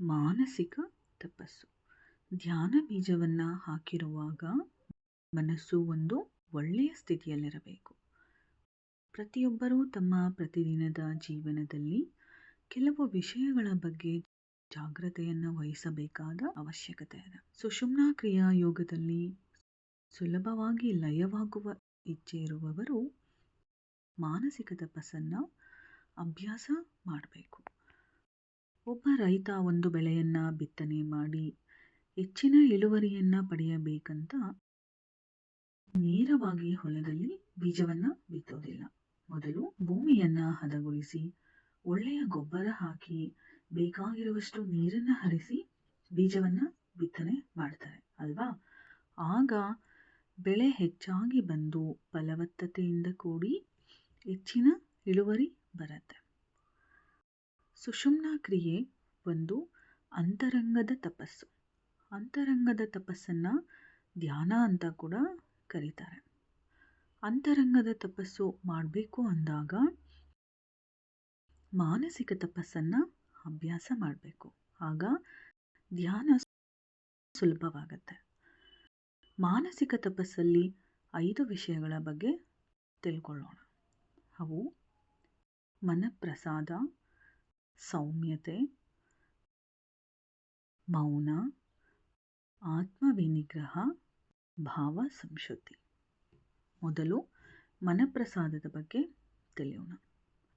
ಮಾನಸಿಕ ತಪಸ್ಸು. ಧ್ಯಾನ ಬೀಜವನ್ನು ಹಾಕಿರುವಾಗ ಮನಸ್ಸು ಒಂದು ಒಳ್ಳೆಯ ಸ್ಥಿತಿಯಲ್ಲಿರಬೇಕು. ಪ್ರತಿಯೊಬ್ಬರೂ ತಮ್ಮ ಪ್ರತಿದಿನದ ಜೀವನದಲ್ಲಿ ಕೆಲವು ವಿಷಯಗಳ ಬಗ್ಗೆ ಜಾಗ್ರತೆಯನ್ನು ವಹಿಸಬೇಕಾದ ಅವಶ್ಯಕತೆ ಇದೆ ಸುಷುಮ್ನಾ ಕ್ರಿಯಾ ಯೋಗದಲ್ಲಿ ಸುಲಭವಾಗಿ ಲಯವಾಗುವ ಇಚ್ಛೆ ಇರುವವರು ಮಾನಸಿಕ ತಪಸ್ಸನ್ನು ಅಭ್ಯಾಸ ಮಾಡಬೇಕು. ಒಬ್ಬ ರೈತ ಒಂದು ಬೆಳೆಯನ್ನು ಬಿತ್ತನೆ ಮಾಡಿ ಹೆಚ್ಚಿನ ಇಳುವರಿಯನ್ನು ಪಡೆಯಬೇಕಂತ ನೇರವಾಗಿ ಹೊಲದಲ್ಲಿ ಬೀಜವನ್ನು ಬಿತ್ತೋದಿಲ್ಲ. ಮೊದಲು ಭೂಮಿಯನ್ನು ಹದಗೊಳಿಸಿ, ಒಳ್ಳೆಯ ಗೊಬ್ಬರ ಹಾಕಿ, ಬೇಕಾಗಿರುವಷ್ಟು ನೀರನ್ನು ಹರಿಸಿ ಬೀಜವನ್ನು ಬಿತ್ತನೆ ಮಾಡ್ತಾರೆ ಅಲ್ವಾ? ಆಗ ಬೆಳೆ ಹೆಚ್ಚಾಗಿ ಬಂದು ಫಲವತ್ತತೆಯಿಂದ ಕೂಡಿ ಹೆಚ್ಚಿನ ಇಳುವರಿ ಬರುತ್ತೆ. ಸುಷುಮ್ನ ಕ್ರಿಯೆ ಒಂದು ಅಂತರಂಗದ ತಪಸ್ಸು. ಅಂತರಂಗದ ತಪಸ್ಸನ್ನು ಧ್ಯಾನ ಅಂತ ಕೂಡ ಕರೀತಾರೆ. ಅಂತರಂಗದ ತಪಸ್ಸು ಮಾಡಬೇಕು ಅಂದಾಗ ಮಾನಸಿಕ ತಪಸ್ಸನ್ನು ಅಭ್ಯಾಸ ಮಾಡಬೇಕು. ಆಗ ಧ್ಯಾನ ಸುಲಭವಾಗುತ್ತೆ. ಮಾನಸಿಕ ತಪಸ್ಸಲ್ಲಿ ಐದು ವಿಷಯಗಳ ಬಗ್ಗೆ ತಿಳ್ಕೊಳ್ಳೋಣ. ಅವು ಮನಪ್ರಸಾದ, ಸೌಮ್ಯತೆ, ಮೌನ, ಆತ್ಮವಿನಿಗ್ರಹ ಭಾವ ಸಂಶುದ್ಧಿ ಮೊದಲು ಮನಪ್ರಸಾದದ ಬಗ್ಗೆ ತಿಳಿಯೋಣ.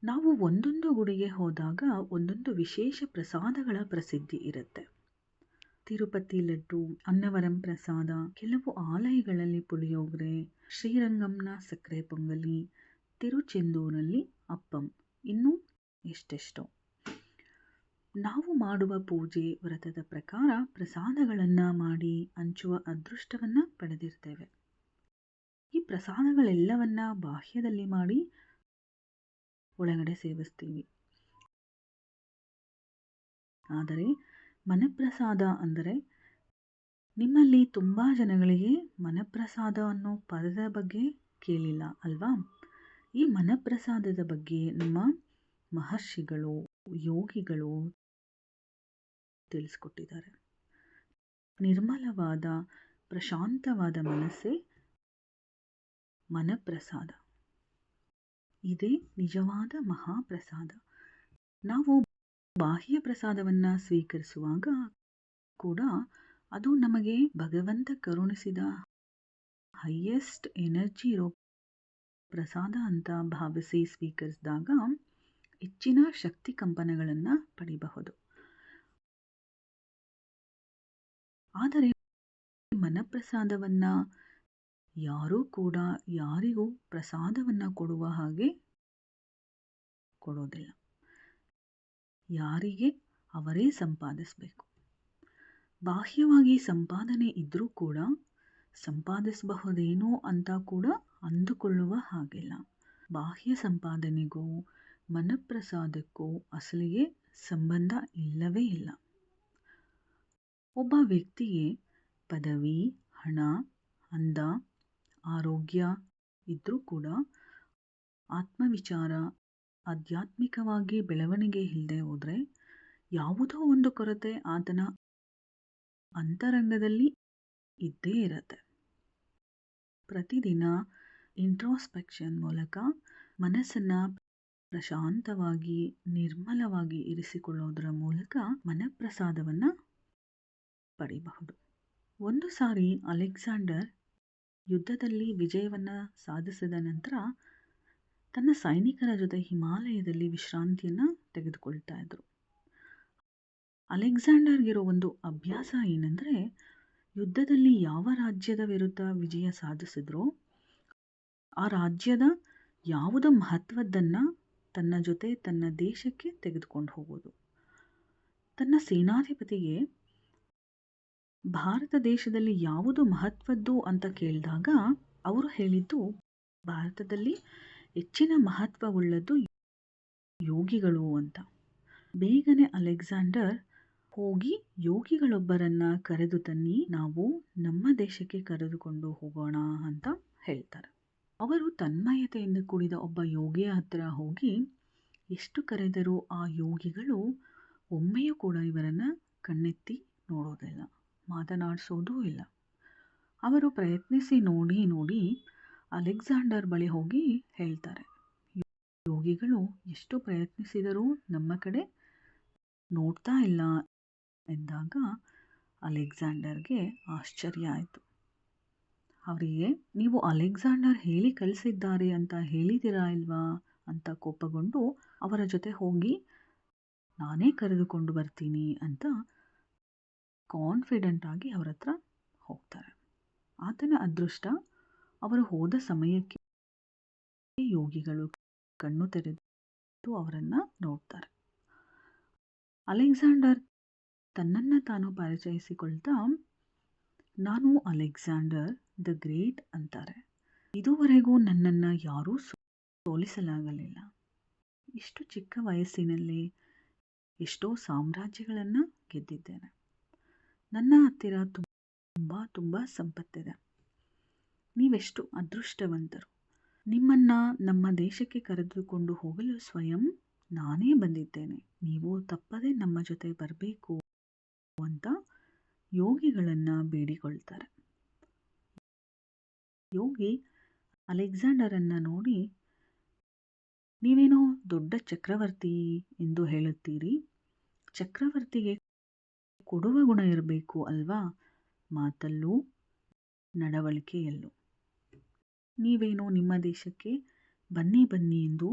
ನಾವು ಒಂದೊಂದು ಗುಡಿಗೆ ಹೋದಾಗ ಒಂದೊಂದು ವಿಶೇಷ ಪ್ರಸಾದಗಳ ಪ್ರಸಿದ್ಧಿ ಇರುತ್ತೆ. ತಿರುಪತಿ ಲಡ್ಡು, ಅನ್ನವರಂ ಪ್ರಸಾದ, ಕೆಲವು ಆಲಯಗಳಲ್ಲಿ ಪುಳಿಯೋಗರೆ, ಶ್ರೀರಂಗಂನ ಸಕ್ಕರೆ ಪೊಂಗಲಿ ತಿರುಚೆಂದೂರಲ್ಲಿ ಅಪ್ಪಂ. ಇನ್ನೂ ಎಷ್ಟೆಷ್ಟೋ. ನಾವು ಮಾಡುವ ಪೂಜೆ ವ್ರತದ ಪ್ರಕಾರ ಪ್ರಸಾದಗಳನ್ನು ಮಾಡಿ ಹಂಚುವ ಅದೃಷ್ಟವನ್ನು ಪಡೆದಿರ್ತೇವೆ. ಈ ಪ್ರಸಾದಗಳೆಲ್ಲವನ್ನ ಬಾಹ್ಯದಲ್ಲಿ ಮಾಡಿ ಒಳಗಡೆ ಸೇವಿಸ್ತೀವಿ. ಆದರೆ ಮನಪ್ರಸಾದ ಅಂದರೆ ನಿಮ್ಮಲ್ಲಿ ತುಂಬ ಜನಗಳಿಗೆ ಮನಪ್ರಸಾದ ಅನ್ನೋ ಪದದ ಬಗ್ಗೆ ಕೇಳಿಲ್ಲ, ಅಲ್ವಾ? ಈ ಮನಪ್ರಸಾದದ ಬಗ್ಗೆ ನಮ್ಮ ಮಹರ್ಷಿಗಳು, ಯೋಗಿಗಳು ತಿಳಿಸ್ಕೊಟ್ಟಿದ್ದಾರೆ. ನಿರ್ಮಲವಾದ, ಪ್ರಶಾಂತವಾದ ಮನಸ್ಸೇ ಮನಪ್ರಸಾದ. ಇದೇ ನಿಜವಾದ ಮಹಾಪ್ರಸಾದ. ನಾವು ಬಾಹ್ಯ ಪ್ರಸಾದವನ್ನು ಸ್ವೀಕರಿಸುವಾಗ ಕೂಡ ಅದು ನಮಗೆ ಭಗವಂತ ಕರುಣಿಸಿದ ಹೈಯೆಸ್ಟ್ ಎನರ್ಜಿ ಇರೋ ಪ್ರಸಾದ ಅಂತ ಭಾವಿಸಿ ಸ್ವೀಕರಿಸಿದಾಗ ಹೆಚ್ಚಿನ ಶಕ್ತಿ ಕಂಪನಗಳನ್ನು ಪಡಿಬಹುದು. ಆದರೆ ಮನಪ್ರಸಾದವನ್ನು ಯಾರೂ ಕೂಡ ಯಾರಿಗೂ ಪ್ರಸಾದವನ್ನು ಕೊಡುವ ಹಾಗೆ ಕೊಡೋದಿಲ್ಲ. ಯಾರಿಗೆ ಅವರೇ ಸಂಪಾದಿಸಬೇಕು. ಬಾಹ್ಯವಾಗಿ ಸಂಪಾದನೆ ಇದ್ದರೂ ಕೂಡ ಸಂಪಾದಿಸಬಹುದೇನೋ ಅಂತ ಕೂಡ ಅಂದುಕೊಳ್ಳುವ ಹಾಗಿಲ್ಲ. ಬಾಹ್ಯ ಸಂಪಾದನೆಗೂ, ಮನಪ್ರಸಾದಕ್ಕೂ ಅಸಲಿಗೆ ಸಂಬಂಧ ಇಲ್ಲವೇ ಇಲ್ಲ. ಒಬ್ಬ ವ್ಯಕ್ತಿಗೆ ಪದವಿ, ಹಣ, ಅಂದ, ಆರೋಗ್ಯ ಇದ್ದರೂ ಕೂಡ ಆತ್ಮವಿಚಾರ, ಆಧ್ಯಾತ್ಮಿಕವಾಗಿ ಬೆಳವಣಿಗೆ ಇಲ್ಲದೆ ಹೋದರೆ ಯಾವುದೋ ಒಂದು ಕೊರತೆ ಆತನ ಅಂತರಂಗದಲ್ಲಿ ಇದ್ದೇ ಇರತ್ತೆ. ಪ್ರತಿದಿನ ಇಂಟ್ರಾಸ್ಪೆಕ್ಷನ್ ಮೂಲಕ ಮನಸ್ಸನ್ನು ಪ್ರಶಾಂತವಾಗಿ, ನಿರ್ಮಲವಾಗಿ ಇರಿಸಿಕೊಳ್ಳೋದರ ಮೂಲಕ ಮನಪ್ರಸಾದವನ್ನು ಪಡೆಯಬಹುದು ಒಂದು ಸಾರಿ ಅಲೆಕ್ಸಾಂಡರ್ ಯುದ್ಧದಲ್ಲಿ ವಿಜಯವನ್ನು ಸಾಧಿಸಿದ ನಂತರ ತನ್ನ ಸೈನಿಕರ ಜೊತೆ ಹಿಮಾಲಯದಲ್ಲಿ ವಿಶ್ರಾಂತಿಯನ್ನು ತೆಗೆದುಕೊಳ್ತಾ ಇದ್ದರು ಅಲೆಕ್ಸಾಂಡರ್ಗಿರೋ ಒಂದು ಅಭ್ಯಾಸ ಏನಂದರೆ ಯುದ್ಧದಲ್ಲಿ ಯಾವ ರಾಜ್ಯದ ವಿರುದ್ಧ ವಿಜಯ ಸಾಧಿಸಿದ್ರೋ ಆ ರಾಜ್ಯದ ಯಾವುದೋ ಮಹತ್ವದ್ದನ್ನು ತನ್ನ ಜೊತೆ ತನ್ನ ದೇಶಕ್ಕೆ ತೆಗೆದುಕೊಂಡು ಹೋಗೋದು. ತನ್ನ ಸೇನಾಧಿಪತಿಗೆ ಭಾರತ ದೇಶದಲ್ಲಿ ಯಾವುದು ಮಹತ್ವದ್ದು ಅಂತ ಕೇಳಿದಾಗ ಅವರು ಹೇಳಿದ್ದು, ಭಾರತದಲ್ಲಿ ಹೆಚ್ಚಿನ ಮಹತ್ವವುಳ್ಳದ್ದು ಯೋಗಿಗಳು ಅಂತ. ಬೇಗನೆ ಅಲೆಕ್ಸಾಂಡರ್ ಹೋಗಿ ಯೋಗಿಗಳೊಬ್ಬರನ್ನು ಕರೆದು ತನ್ನಿ, ನಾವು ನಮ್ಮ ದೇಶಕ್ಕೆ ಕರೆದುಕೊಂಡು ಹೋಗೋಣ ಅಂತ ಹೇಳ್ತಾರೆ. ಅವರು ತನ್ಮಯತೆಯಿಂದ ಕೂಡಿದ ಒಬ್ಬ ಯೋಗಿಯ ಹತ್ತಿರ ಹೋಗಿ, ಎಷ್ಟು ಕರೆದರೂ ಆ ಯೋಗಿಗಳು ಒಮ್ಮೆಯೂ ಕೂಡ ಇವರನ್ನು ಕಣ್ಣೆತ್ತಿ ನೋಡೋದಿಲ್ಲ, ಮಾತನಾಡಿಸೋದೂ ಇಲ್ಲ. ಅವರು ಪ್ರಯತ್ನಿಸಿ ನೋಡಿ ನೋಡಿ ಅಲೆಕ್ಸಾಂಡರ್ ಬಳಿ ಹೋಗಿ ಹೇಳ್ತಾರೆ, ಯೋಗಿಗಳು ಎಷ್ಟು ಪ್ರಯತ್ನಿಸಿದರೂ ನಮ್ಮ ಕಡೆ ನೋಡ್ತಾ ಇಲ್ಲ ಎಂದಾಗ ಅಲೆಕ್ಸಾಂಡರ್ಗೆ ಆಶ್ಚರ್ಯ ಆಯಿತು. ಅವರಿಗೆ ನೀವು ಅಲೆಕ್ಸಾಂಡರ್ ಹೇಳಿ ಕಳಿಸಿದ್ದಾರೆ ಅಂತ ಹೇಳಿದಿರಾ ಇಲ್ವಾ ಅಂತ ಕೋಪಗೊಂಡು ಅವರ ಜೊತೆ ಹೋಗಿ, ನಾನೇ ಕರೆದುಕೊಂಡು ಬರ್ತೀನಿ ಅಂತ ಕಾನ್ಫಿಡೆಂಟ್ ಆಗಿ ಅವರ ಹತ್ರ ಹೋಗ್ತಾರೆ. ಆತನ ಅದೃಷ್ಟ, ಅವರು ಹೋದ ಸಮಯಕ್ಕೆ ಯೋಗಿಗಳು ಕಣ್ಣು ತೆರೆದು ಅವರನ್ನು ನೋಡ್ತಾರೆ. ಅಲೆಕ್ಸಾಂಡರ್ ತನ್ನನ್ನು ತಾನು ಪರಿಚಯಿಸಿಕೊಳ್ತಾ, ನಾನು ಅಲೆಕ್ಸಾಂಡರ್ ದ ಗ್ರೇಟ್ ಅಂತಾರೆ. ಇದುವರೆಗೂ ನನ್ನನ್ನು ಯಾರೂ ಸೋಲಿಸಲಾಗಲಿಲ್ಲ. ಇಷ್ಟು ಚಿಕ್ಕ ವಯಸ್ಸಿನಲ್ಲಿ ಎಷ್ಟೋ ಸಾಮ್ರಾಜ್ಯಗಳನ್ನು ಗೆದ್ದಿದ್ದೇನೆ. ನನ್ನ ಹತ್ತಿರ ತುಂಬ ತುಂಬ ಸಂಪತ್ತಿದೆ. ನೀವೆಷ್ಟು ಅದೃಷ್ಟವಂತರು. ನಿಮ್ಮನ್ನು ನಮ್ಮ ದೇಶಕ್ಕೆ ಕರೆದುಕೊಂಡು ಹೋಗಲು ಸ್ವಯಂ ನಾನೇ ಬಂದಿದ್ದೇನೆ. ನೀವು ತಪ್ಪದೇ ನಮ್ಮ ಜೊತೆ ಬರಬೇಕು ಅಂತ ಯೋಗಿಗಳನ್ನು ಬೇಡಿಕೊಳ್ತಾರೆ. ಯೋಗಿ ಅಲೆಕ್ಸಾಂಡರನ್ನು ನೋಡಿ, ನೀವೇನೋ ದೊಡ್ಡ ಚಕ್ರವರ್ತಿ ಎಂದು ಹೇಳುತ್ತೀರಿ? ಚಕ್ರವರ್ತಿಗೆ ಕೊಡುವ ಗುಣ ಇರಬೇಕು ಅಲ್ವಾ? ಮಾತಲ್ಲೂ ನಡವಳಿಕೆಯಲ್ಲೂ. ನೀವೇನೋ ನಿಮ್ಮ ದೇಶಕ್ಕೆ ಬನ್ನಿ ಬನ್ನಿ ಎಂದು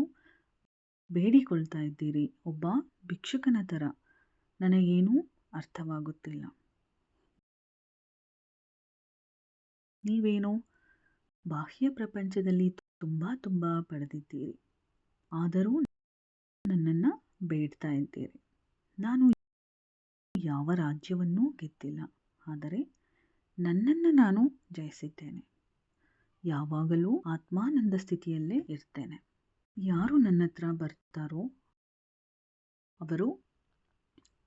ಬೇಡಿಕೊಳ್ತಾ ಇದ್ದೀರಿ. ಒಬ್ಬ ಭಿಕ್ಷುಕನ ಥರ. ನನಗೇನೂ ಅರ್ಥವಾಗುತ್ತಿಲ್ಲ. ನೀವೇನೋ ಬಾಹ್ಯ ಪ್ರಪಂಚದಲ್ಲಿ ತುಂಬ ತುಂಬ ಪಡೆದಿದ್ದೀರಿ. ಆದರೂ ನನ್ನನ್ನು ಬೇಡ್ತಾ ಇದ್ದೀರಿ. ನಾನು ಯಾವ ರಾಜ್ಯವನ್ನೂ ಗೆದ್ದಿಲ್ಲ. ಆದರೆ ನನ್ನನ್ನು ನಾನು ಜಯಿಸಿದ್ದೇನೆ. ಯಾವಾಗಲೂ ಆತ್ಮಾನಂದ ಸ್ಥಿತಿಯಲ್ಲೇ ಇರ್ತೇನೆ. ಯಾರು ನನ್ನ ಹತ್ರ ಬರ್ತಾರೋ ಅವರು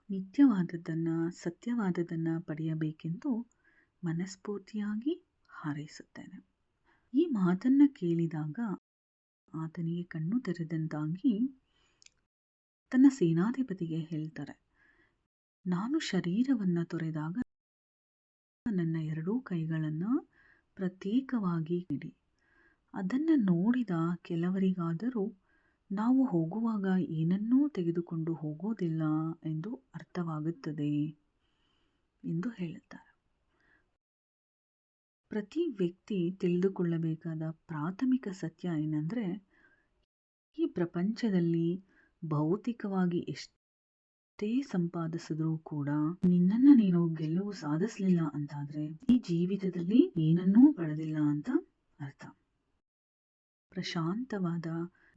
ನಿತ್ಯವಾದದ್ದನ್ನು, ಸತ್ಯವಾದದ್ದನ್ನು ಪಡೆಯಬೇಕೆಂದು ಮನಸ್ಫೂರ್ತಿಯಾಗಿ ಹಾರೈಸುತ್ತೇನೆ. ಈ ಮಾತನ್ನು ಕೇಳಿದಾಗ ಆತನಿಗೆ ಕಣ್ಣು ತೆರೆದಂತಾಗಿ ತನ್ನ ಸೇನಾಧಿಪತಿಗೆ ಹೇಳ್ತಾರೆ, ನಾನು ಶರೀರವನ್ನು ತೊರೆದಾಗ ನನ್ನ ಎರಡೂ ಕೈಗಳನ್ನು ಪ್ರತ್ಯೇಕವಾಗಿ ಇಡಿ. ಅದನ್ನು ನೋಡಿದ ಕೆಲವರಿಗಾದರೂ ನಾವು ಹೋಗುವಾಗ ಏನನ್ನೂ ತೆಗೆದುಕೊಂಡು ಹೋಗೋದಿಲ್ಲ ಎಂದು ಅರ್ಥವಾಗುತ್ತದೆ ಎಂದು ಹೇಳುತ್ತಾರೆ. ಪ್ರತಿ ವ್ಯಕ್ತಿ ತಿಳಿದುಕೊಳ್ಳಬೇಕಾದ ಪ್ರಾಥಮಿಕ ಸತ್ಯ ಏನಂದರೆ, ಈ ಪ್ರಪಂಚದಲ್ಲಿ ಭೌತಿಕವಾಗಿ ಎಷ್ಟೇ ಸಂಪಾದಿಸಿದ್ರೂ ಕೂಡ ನಿನ್ನನ್ನು ನೀನು ಗೆಲುವು ಸಾಧಿಸಲಿಲ್ಲ ಅಂತಾದರೆ, ಈ ಜೀವಿತದಲ್ಲಿ ಏನನ್ನೂ ಪಡೆದಿಲ್ಲ ಅಂತ ಅರ್ಥ. ಪ್ರಶಾಂತವಾದ,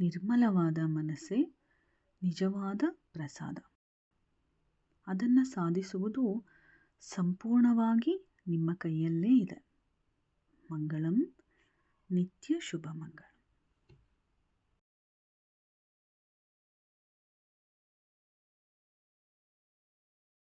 ನಿರ್ಮಲವಾದ ಮನಸ್ಸೇ ನಿಜವಾದ ಪ್ರಸಾದ. ಅದನ್ನು ಸಾಧಿಸುವುದು ಸಂಪೂರ್ಣವಾಗಿ ನಿಮ್ಮ ಕೈಯಲ್ಲೇ ಇದೆ. மங்களம் நித்ய சுபமங்கள்